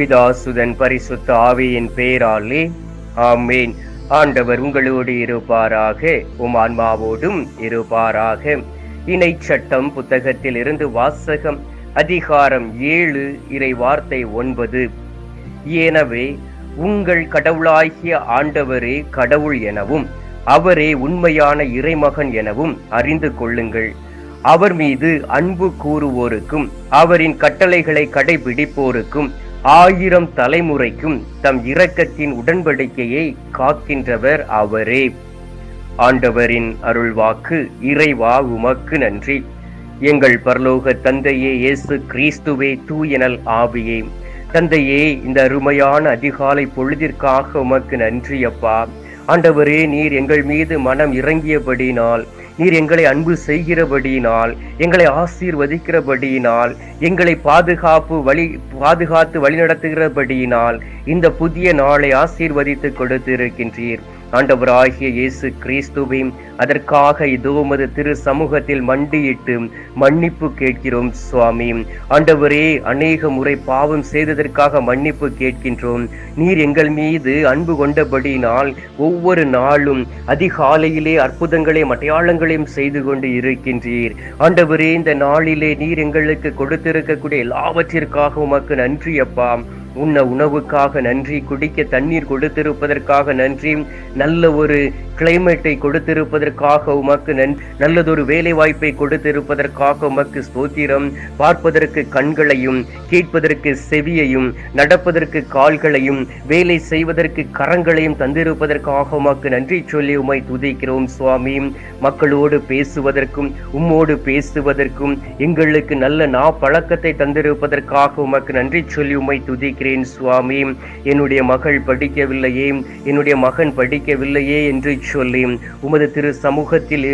பிதாசுதன் பரிசுத்த ஆவியின் பெயராலே ஆமேன். ஆண்டவர் உங்களோடு இருப்பாராக உம் ஆன்மாவோடும் இருப்பாராக. இணை சட்டம் புத்தகத்தில் இருந்து வாசகம் அதிகாரம் ஏழு இறை வார்த்தை ஒன்பது. எனவே உங்கள் கடவுளாகிய ஆண்டவரே கடவுள் எனவும் அவரே உண்மையான இறைமகன் எனவும் அறிந்து கொள்ளுங்கள். அவர் மீது அன்பு கூறுவோருக்கும் அவரின் கட்டளைகளை கடைபிடிப்போருக்கும் ஆயிரம் தலைமுறைக்கும் தம் இரக்கத்தின் உடன்படிக்கையை காக்கின்றவர் அவரே. ஆண்டவரின் அருள்வாக்கு இறைவா உமக்கு நன்றி. எங்கள் பரலோக தந்தையே இயேசு கிறிஸ்துவே தூயனல் ஆவியே. தந்தையே இந்த அருமையான அதிகாலை பொழுதிற்காக உமக்கு நன்றி அப்பா. ஆண்டவரே நீர் எங்கள் மீது மனம் இறங்கியபடினால் நீர் எங்களை அன்பு செய்கிறபடியினால் எங்களை ஆசீர்வதிக்கிறபடியினால் எங்களை பாதுகாப்பு வழி பாதுகாத்து வழிநடத்துகிறபடியினால் இந்த புதிய நாளை ஆசீர்வதித்து கொடுத்திருக்கின்றீர். ஆண்டவராகிய இயேசு கிறிஸ்துவையும் அதற்காக இதோ உமது திரு சமூகத்தில் மண்டியிட்டு மன்னிப்பு கேட்கிறோம் சுவாமி. ஆண்டவரே அநேக முறை பாவம் செய்ததற்காக மன்னிப்பு கேட்கின்றோம். நீர் எங்கள் மீது அன்பு கொண்டபடியினால் ஒவ்வொரு நாளும் அதிகாலையிலே அற்புதங்களையும் அடையாளங்களையும் செய்து கொண்டு இருக்கின்றீர். ஆண்டவரே இந்த நாளிலே நீர் எங்களுக்கு கொடுத்திருக்கக்கூடிய எல்லாவற்றிற்காக உமக்கு நன்றி அப்பா. உண்ண உணவுக்காக நன்றி குடிக்க தண்ணீர் கொடுத்திருப்பதற்காக நன்றி நல்ல ஒரு கிளைமேட்டை கொடுத்திருப்பதற்காக உமக்கு நன் நல்லதொரு வேலை வாய்ப்பை கொடுத்திருப்பதற்காக உமக்கு ஸ்தோத்திரம். பார்ப்பதற்கு கண்களையும் கேட்பதற்கு செவியையும் நடப்பதற்கு கால்களையும் வேலை செய்வதற்கு கரங்களையும் தந்திருப்பதற்காக உமக்கு நன்றி சொல்லி உமை துதிக்கிறோம் சுவாமி. மக்களோடு பேசுவதற்கும் உம்மோடு பேசுவதற்கும் எங்களுக்கு நல்ல நா பழக்கத்தை தந்திருப்பதற்காக உமக்கு நன்றி சொல்லி உமை துதிக்கிறேன் சுவாமி. என்னுடைய மகள் படிக்கவில்லையே என்னுடைய மகன் படிக்கவில்லையே என்று சொல்லி உமது திரு சமூகத்தில்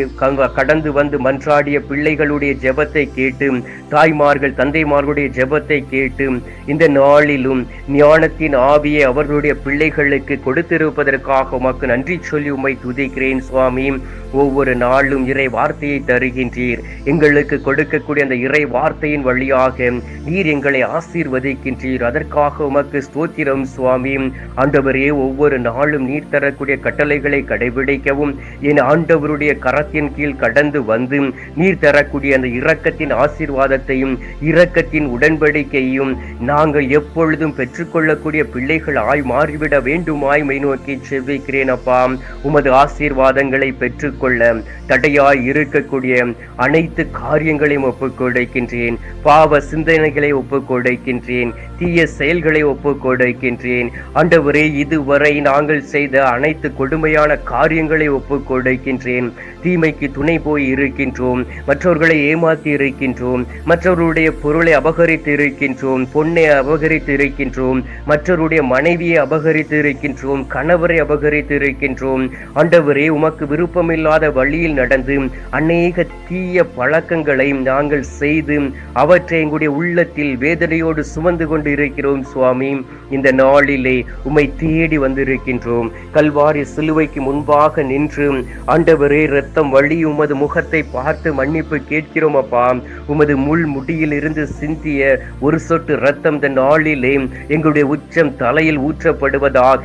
கடந்து வந்து மன்றாடிய பிள்ளைகளுடைய ஜெபத்தை கேட்டு தாய்மார்கள் தந்தைமார்களுடைய ஜெபத்தை கேட்டு இந்த நாளிலும் ஞானத்தின் ஆவியை அவர்களுடைய பிள்ளைகளுக்கு கொடுத்திருப்பதற்காக உமக்கு நன்றி சொல்லி உம்மை துதிக்கிறேன் சுவாமி. ஒவ்வொரு நாளும் இறை வார்த்தையை தருகின்றீர். எங்களுக்கு கொடுக்கக்கூடிய அந்த இறை வார்த்தையின் வழியாக நீர் எங்களை ஆசீர்வதிக்கின்றீர். அதற்காக உமக்கு ஸ்தோத்திரம் சுவாமி. ஆண்டவரே ஒவ்வொரு நாளும் நீர் தரக்கூடிய கட்டளைகளை கடைபிடிக்கவும் என் ஆண்டவருடைய கரத்தின் கீழ் கடந்து வந்து நீர் தரக்கூடிய அந்த இரக்கத்தின் ஆசீர்வாதத்தையும் இரக்கத்தின் உடன்படிக்கையும் நாங்கள் எப்பொழுதும் பெற்றுக்கொள்ளக்கூடிய பிள்ளைகள் ஆய் மாறிவிட வேண்டுமாய் மை நோக்கி செவ்விக்கிறேன் அப்பா. உமது ஆசீர்வாதங்களை பெற்று ஏற்றுக்கொள்ள தடையாய் இருக்கக்கூடிய அனைத்து காரியங்களையும் ஒப்புக்கொடுக்கின்றேன். பாவ சிந்தனைகளை ஒப்புக்கொடுக்கின்றேன். தீய செயல்களை ஒப்புக்கொடுக்கின்றேன். ஆண்டவரே இதுவரை நாங்கள் செய்த அனைத்து கொடுமையான காரியங்களை ஒப்புக்கொடுக்கின்றேன். தீமைக்கு துணை போய் இருக்கின்றோம். மற்றவர்களை ஏமாத்தி இருக்கின்றோம். மற்றவருடைய பொருளை அபகரித்து இருக்கின்றோம். பொண்ணை அபகரித்து இருக்கின்றோம். மற்றவருடைய மனைவியை அபகரித்து இருக்கின்றோம். கணவரை அபகரித்து இருக்கின்றோம். ஆண்டவரே உமக்கு விருப்பமில்லை இல்லாத வழியில் நடந்து அநேக தீய பழக்கங்களை நாங்கள் செய்து அவற்றை எங்களுடைய உள்ளத்தில் வேதனையோடு சுமந்து கொண்டு இருக்கிறோம் சுவாமி. இந்த நாளிலே உம்மை தேடி வந்திருக்கின்றோம். கல்வாரி சிலுவைக்கு முன்பாக நின்று ஆண்டவரே ரத்தம் வழி உமது முகத்தை பார்த்து மன்னிப்பு கேட்கிறோம் அப்பா. உமது முள் முடியில் இருந்து சிந்திய ஒரு சொட்டு ரத்தம் இந்த நாளிலே எங்களுடைய உச்சம் தலையில் ஊற்றப்படுவதாக.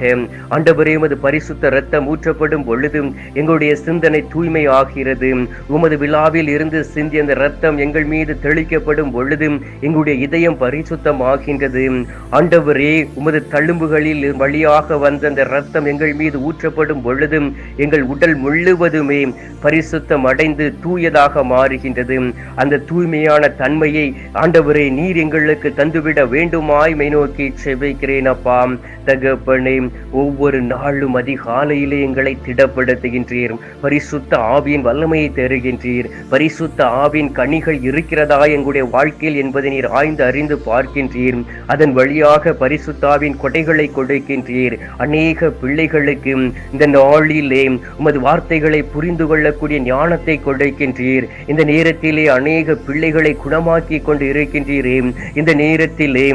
ஆண்டவரே உமது பரிசுத்த ரத்தம் ஊற்றப்படும் பொழுது எங்களுடைய சிந்தனை தூய்மை ஆகிறது உமது விழாவில் இருந்து சிந்திய அந்த ரத்தம் எங்கள் மீது தெளிக்கப்படும் பொழுது எங்களுடைய இதயம் பரிசுத்தமாகின்றது. ஆண்டவரே உமது தழும்புகளில் வழியாக வந்த அந்த ரத்தம் எங்கள் மீது ஊற்றப்படும் பொழுது எங்கள் உடல் முழுவதுமே பரிசுத்தம் அடைந்து தூயதாக மாறுகின்றது. அந்த தூய்மையான தன்மையை ஆண்டவரே நீர் எங்களுக்கு தந்துவிட வேண்டுமாய் மை நோக்கி செபிக்கிறேன் அப்பா. தகப்பனே ஒவ்வொரு நாளும் அதிகாலையிலே எங்களை திடப்படுத்துகின்றீர். பரிசு பரிசுத்த ஆவியின் வல்லமையை தருகின்றீர் பரிசுத்த ஆவியின் கனிகள் இருக்கிறதா எங்களுடைய வாழ்க்கையில் என்பதை நீர் ஆய்ந்து அறிந்து பார்க்கின்றீர். அதன் வழியாக பரிசுத்தாவின் கொடைகளை கொடுக்கின்றீர். அநேக பிள்ளைகளுக்கு இந்த நாளிலே உமது வார்த்தைகளை புரிந்து கொள்ளக்கூடிய ஞானத்தை கொடுக்கின்றீர். இந்த நேரத்திலே அநேக பிள்ளைகளை குணமாக்கி கொண்டு இருக்கின்றீரே. இந்த நேரத்திலே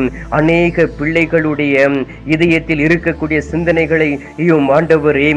அநேக பிள்ளைகளுடைய இதயத்தில் இருக்கக்கூடிய சிந்தனைகளை ஆண்டவரே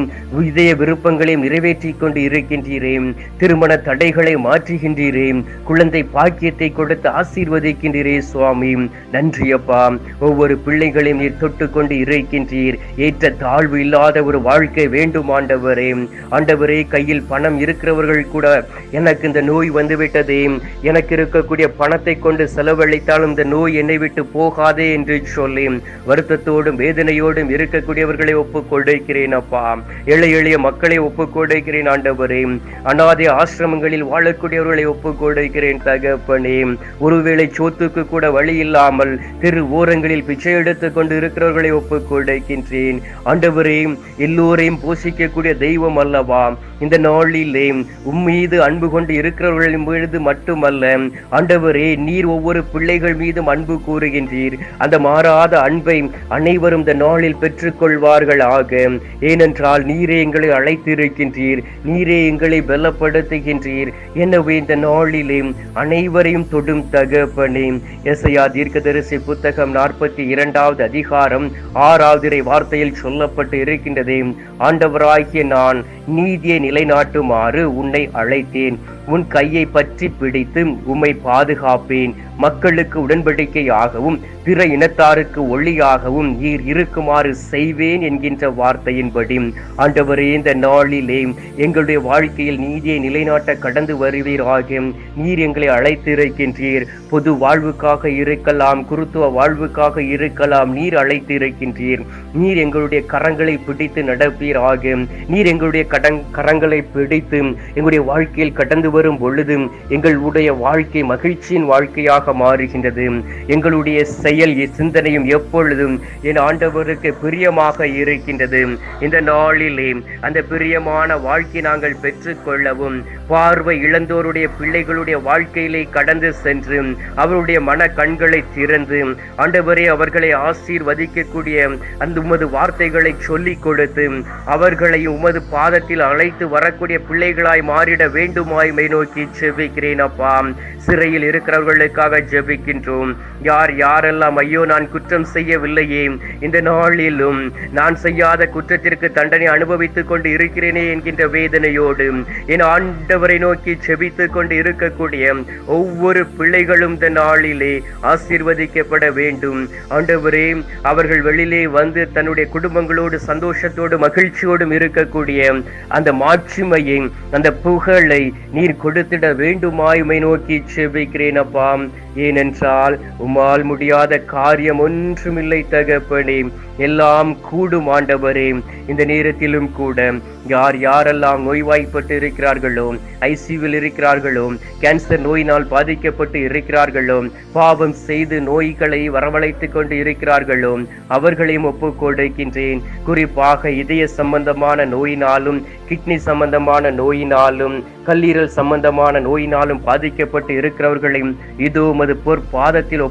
இதய விருப்பங்களையும் நிறைவேற்றி கொண்டு கொண்டு இருக்கின்றீரேன் திருமண தடைகளை மாற்றுகின்றீரேன் குழந்தை பாக்கியத்தை கொடுத்து ஆசீர்வதிக்கின்றீரே சுவாமி. நன்றி அப்பா. ஒவ்வொரு பிள்ளைகளையும் நீர் தொட்டு கொண்டு இருக்கின்றீர். ஏற்ற தாழ்வு இல்லாத ஒரு வாழ்க்கை வேண்டும் ஆண்டவரே. ஆண்டவரே கையில் பணம் இருக்கிறவர்கள் கூட எனக்கு இந்த நோய் வந்துவிட்டதே. எனக்கு இருக்கக்கூடிய பணத்தை கொண்டு செலவழித்தாலும் இந்த நோய் என்னை விட்டு போகாதே என்று சொல்லி வருத்தத்தோடும் வேதனையோடும் இருக்கக்கூடியவர்களை ஒப்புக் கொடுக்கிறேன் அப்பா. எளிய எளிய மக்களை ஒப்புக் கொடுக்கிறேன் ஆண்டவரே அனாதை ஆசிரமங்களில் வாழக்கூடியவர்களை ஒப்புக் கொடுக்கிறேன் தகப்பனே. ஒருவேளை சோத்துக்கு கூட வழி இல்லாமல் திரு ஓரங்களில் பிச்சை எடுத்துக் கொண்டு இருக்கிறவர்களை ஒப்புக் கொடுக்கின்றேன் ஆண்டவரே எல்லோரையும் போஷிக்கக்கூடிய தெய்வம் அல்லவா? இந்த நாளிலே உம்மீது அன்பு கொண்டு இருக்கிறவர்கள் மீது மட்டுமல்ல ஆண்டவரே நீர் ஒவ்வொரு பிள்ளைகள் மீதும் அன்பு கூறுகின்றீர். அந்த மாறாத அன்பை அனைவரும் இந்த நாளில் பெற்றுக்கொள்வார்கள் ஆக ஏனென்றால் நீரே எங்களை அழைத்திருக்கின்றீர். நீ நீரே எங்களை பலப்படுத்துகின்றீர். எனவே இந்த நாளிலே அனைவரையும் தொடும் தகப்பனே. எசையா தீர்க்கதரிசி புத்தகம் நாற்பத்தி இரண்டாவது அதிகாரம் ஆறாவது வார்த்தையில் சொல்லப்பட்டு இருக்கின்றது. ஆண்டவராகிய நான் நீதியை நிலைநாட்டுமாறு உன்னை அழைத்தேன். உன் கையை பற்றி பிடித்து உம்மை பாதுகாப்பேன். மக்களுக்கு உடன்படிக்கையாகவும் பிற இனத்தாருக்கு ஒளியாகவும் நீர் இருக்குமாறு செய்வேன் என்கின்ற வார்த்தையின்படி. ஆண்டவரே இந்த நாளிலே எங்களுடைய வாழ்க்கையில் நீதியை நிலைநாட்ட கடந்து வருவீராக. நீர் எங்களை அழைத்திருக்கின்றீர். பொது வாழ்வுக்காக இருக்கலாம் குருத்துவ வாழ்வுக்காக இருக்கலாம் நீர் அழைத்திருக்கின்றீர். நீர் எங்களுடைய கரங்களை பிடித்து நடப்பீராக. நீர் எங்களுடைய கடன் கரங்களை பிடித்து எங்களுடைய வாழ்க்கையில் கடந்து வரும் பொழுது எங்களுடைய வாழ்க்கை மகிழ்ச்சியின் வாழ்க்கையாக மாறுகின்றது. எங்களுடைய செயல் சிந்தனையும் எப்பொழுதும் என் ஆண்டவருக்கு பிரியமாக இருக்கின்றது. இந்த நாளிலே அந்த பிரியமான வாழ்க்கை நாங்கள் பெற்றுக்கொள்ளவும் பார்வை இழந்தோருடைய பிள்ளைகளுடைய வாழ்க்கையிலே கடந்து சென்று அவருடைய மன கண்களை திறந்து ஆண்டவரே அவர்களை ஆசீர்வதிக்கக்கூடிய அந்த உமது வார்த்தைகளை சொல்லிக் கொடுத்து அவர்களை உமது பாதத்தில் அழைத்து வரக்கூடிய பிள்ளைகளாய் மாறிட வேண்டுமாய் நோக்கி ஜெபிக்கிறேன் அப்பா. சிறையில் இருக்கிறவர்களுக்காக ஜெபிக்கின்றோம். யார் யாரெல்லாம் ஐயோ நான் குற்றம் செய்யவில்லையே. இந்த நாளிலும் நான் செய்யாத குற்றத்திற்கு தண்டனை அனுபவித்துக் கொண்டு இருக்கிறேனே என்கின்ற வேதனையோடு என் ஆண்டவரை நோக்கி செபித்துக் கொண்டு இருக்கக்கூடிய ஒவ்வொரு பிள்ளைகளும் இந்த நாளிலே ஆசீர்வதிக்கப்பட வேண்டும். ஆண்டவரே அவர்கள் வெளியிலே வந்து தன்னுடைய குடும்பங்களோடு சந்தோஷத்தோடு மகிழ்ச்சியோடும் இருக்கக்கூடிய அந்த மாட்சிமையை அந்த புகழை நீர் கொடுத்திட வேண்டுமாயுமை நோக்கி செபிக்கிறேன் அப்பாம் ஏனென்றால் உம்மால் முடியாத காரியம் ஒன்றுமில்லை தகப்பனே. எல்லாம் கூடும் ஆண்டவரே. இந்த நேரத்திலும் கூட யார் யாரெல்லாம் நோய்வாய்ப்பட்டு இருக்கிறார்களோ ஐசியூவில் இருக்கிறார்களோ கேன்சர் நோயினால் பாதிக்கப்பட்டு இருக்கிறார்களோ பாவம் செய்து நோய்களை வரவழைத்துக் கொண்டு இருக்கிறார்களோ அவர்களையும் ஒப்புக்கொண்டிருக்கின்றேன் குறிப்பாக இதய சம்பந்தமான நோயினாலும் கிட்னி சம்பந்தமான நோயினாலும் கல்லீரல் சம்பந்தமான நோயினாலும் பாதிக்கப்பட்டு இருக்கிறவர்களையும் இதோ மது பொற் பாதத்தில்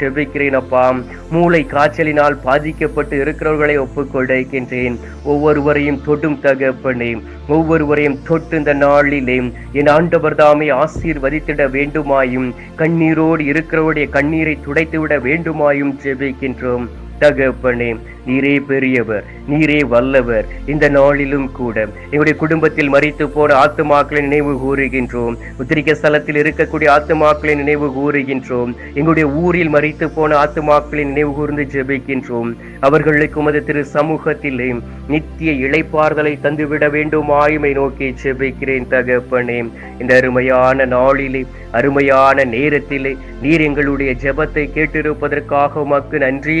செபிக்கிறேன் அப்பா. மூளை காய்ச்சலினால் பாதிக்க பாதிக்கப்பட்டு இருக்கிறவர்களை ஒப்புக்கொள்கின்றேன் ஒவ்வொருவரையும் தொடும் தகப்பனே. ஒவ்வொருவரையும் தொட்டு இந்த நாளிலே என் ஆண்டவர் தாமே ஆசீர்வதித்திட வேண்டுமாயும் கண்ணீரோடு இருக்கிறவருடைய கண்ணீரை துடைத்துவிட வேண்டுமாயும் ஜெபிக்கின்றோம். தகப்பனே நீரே பெரியவர் நீரே வல்லவர். இந்த நாளிலும் கூட எங்களுடைய குடும்பத்தில் மறித்து போன ஆத்துமாக்களை நினைவு கூறுகின்றோம். உத்திரிக்க ஸ்தலத்தில் இருக்கக்கூடிய ஆத்துமாக்களை நினைவு கூறுகின்றோம். எங்களுடைய ஊரில் மறித்து போன ஆத்துமாக்களை நினைவு கூர்ந்து ஜெபிக்கின்றோம். அவர்களுக்கு உமது திரு சமூகத்திலே நித்திய இழைப்பார்களை தந்துவிட வேண்டும் ஆயுமை நோக்கி ஜெபிக்கிறேன் தகப்பனே. இந்த அருமையான நாளிலே அருமையான நேரத்திலே நீர் எங்களுடைய ஜெபத்தை கேட்டிருப்பதற்காக உமக்கு நன்றி.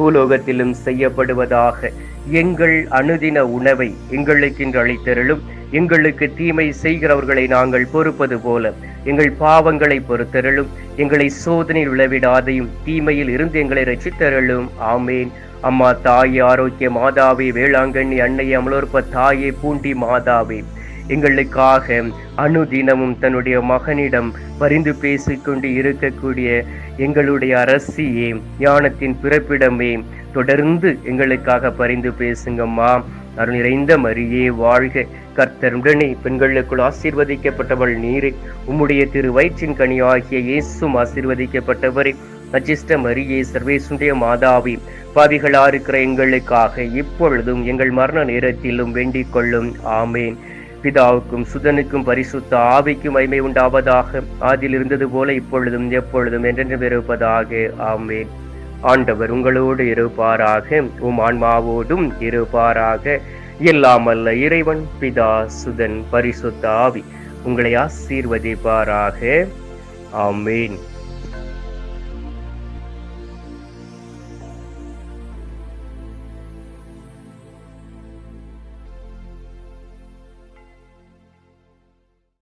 பூலோகத்திலும் செய்யப்படுவதாக எங்கள் அனுதின உணவை எங்களுக்கு இன்று அளித்தருளும். எங்களுக்கு தீமை செய்கிறவர்களை நாங்கள் பொறுப்பது போல எங்கள் பாவங்களை பொறுத்தருளும். எங்களை சோதனையில் விளைவிடாதையும் தீமையில் இருந்து எங்களை ரசித்தருளும் ஆமேன். அம்மா தாயே ஆரோக்கிய மாதாவே வேளாங்கண்ணி அன்னை அமலோற்ப தாயே பூண்டி மாதாவே. எங்களுக்காக அனுதினமும் தன்னுடைய மகனிடம் பரிந்து பேசிக்கொண்டு இருக்கக்கூடிய எங்களுடைய அரசியே ஞானத்தின் பிறப்பிடமே தொடர்ந்து எங்களுக்காக பரிந்து பேசுங்கம்மா. அருள் நிறைந்த மரியே வாழ்க. கர்த்தருடனே பெண்களுக்குள் ஆசீர்வதிக்கப்பட்டவள் நீரே. உம்முடைய திரு வயிற்றின் கனி ஆகிய இயேசும் ஆசீர்வதிக்கப்பட்டவரே. அஜிஷ்ட மரியே சர்வேசுடைய மாதாவி பாவிகளா இருக்கிற எங்களுக்காக இப்பொழுதும் எங்கள் மரண நேரத்திலும் வேண்டிக் கொள்ளும் ஆமேன். பிதாவுக்கும் சுதனுக்கும் பரிசுத்த ஆவிக்கும் மைமை உண்டாவதாக அதில் இருந்தது போல இப்பொழுதும் எப்பொழுதும் என்றென்று இருப்பதாக. ஆமேன். ஆண்டவர் உங்களோடு இருப்பாராக உம் ஆன்மாவோடும் இருப்பாராக. எல்லாமல்ல இறைவன் பிதா சுதன் பரிசுத்த ஆவி உங்களை ஆசீர்வதிப்பாராக. ஆமேன்.